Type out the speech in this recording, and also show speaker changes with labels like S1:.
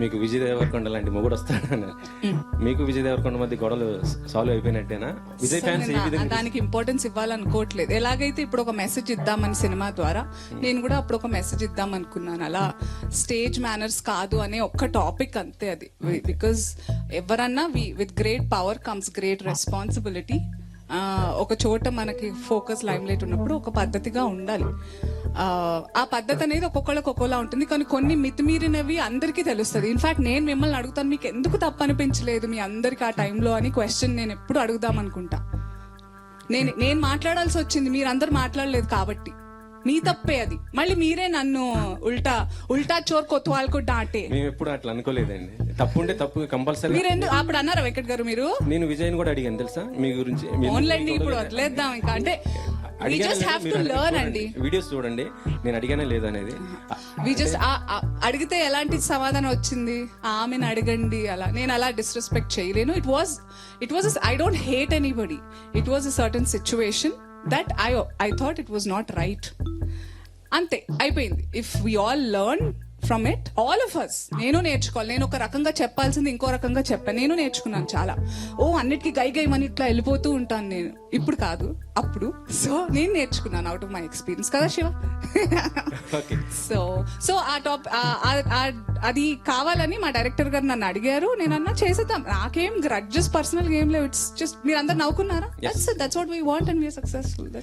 S1: మీకు విజయ్ దేవరకొండ లాంటి మొగుడు వస్తాడని. మీకు విజయ్ దేవరకొండ మధ్య గొడవలు సాల్వ్ అయిపోయినట్టేనా? విజయ్ ఫ్యాన్స్ ఏ విధంగా
S2: దానికి ఇంపార్టెన్స్ ఇవ్వాలనుకోవట్లేదు. ఎలాగైతే ఇప్పుడు ఒక మెసేజ్ ఇద్దామని సినిమా ద్వారా నేను కూడా అప్పుడు ఒక మెసేజ్ ఇద్దాం అనుకున్నాను అలా స్టేజ్ మేనర్స్ కాదు అనే ఒక్క టాపిక్ అంతే అది. బికాజ్ ఎవరన్నా with great power comes great responsibility ఒక చోట మనకి ఫోకస్ లైమ్ లైట్ ఉన్నప్పుడు ఒక పద్ధతిగా ఉండాలి. ఆ, పద్ధతి అనేది ఒక్కొక్కళ్ళకి ఒక్కోలా ఉంటుంది. కానీ కొన్ని మితిమీరినవి అందరికీ తెలుస్తుంది. ఇన్ఫాక్ట్ నేను మిమ్మల్ని అడుగుతాను మీకు ఎందుకు తప్పు అనిపించలేదు మీ అందరికి ఆ టైంలో అని క్వశ్చన్ నేను ఎప్పుడు అడుగుదాం అనుకుంటా. నేను నేను మాట్లాడాల్సి వచ్చింది మీరందరూ మాట్లాడలేదు కాబట్టి. మీ తప్పే అది. మళ్ళీ మీరే నన్ను ఉల్టా ఉల్టా చోర్ కొత్వాలకు డాటే
S1: మేము ఎప్పుడు అట్లా అనుకోలేదండి. తప్పు ఉంటే తప్పు కంపల్సరీ
S2: మీరు ఎందుకు అప్పుడు అన్నారా వెంకట్ గారు మీరు?
S1: నేను విజయ్ని కూడా అడిగాను తెలుసా? మీ గురించి మీ-
S2: ఓన్లండి ఇప్పుడు వదిలేద్దాం ఇంకా. అంటే వి
S1: అడిగానా
S2: జస్ట్
S1: లేదా?
S2: హ్యావ్ టు
S1: అడిగి
S2: లెర్న్
S1: చూడండి.
S2: అండి
S1: వీడియోస్ చూడండి. నేను అడిగానే లేదనేది.
S2: వి జస్ట్ అడిగితే ఎలాంటి సమాధానం వచ్చింది? ఆమెను అడగండి అలా. నేను అలా డిస్రెస్పెక్ట్ చేయలేను. It was it was I don't hate anybody it was a certain situation that I I thought it was not right అంతే అయిపోయింది. If we all learn from it all of us నేను నేర్చుకోవాలి. నేను ఒక రకంగా చెప్పాల్సింది ఇంకో రకంగా చెప్పాను నేను నేర్చుకున్నాను చాలా. ఓ అన్నిటికీ గై గై మని ఇట్లా వెళ్ళిపోతూ ఉంటాను నేను. ఇప్పుడు కాదు అప్పుడు. సో నేను నేర్చుకున్నాను అవుట్ ఆఫ్ మై ఎక్స్పీరియన్స్ కదా శివ?
S1: ఓకే
S2: సో సో ఆ టాప్ అది కావాలని మా డైరెక్టర్ గారు నన్ను అడిగారు. నేను అన్నా చేసేద్దాం. నాకేం గ్రడ్జెస్ పర్సనల్ గేమ్ లేవు. ఇట్స్ జస్ట్ మీరు అందరు నవ్వుకున్నారా that's that's what we want and we are successful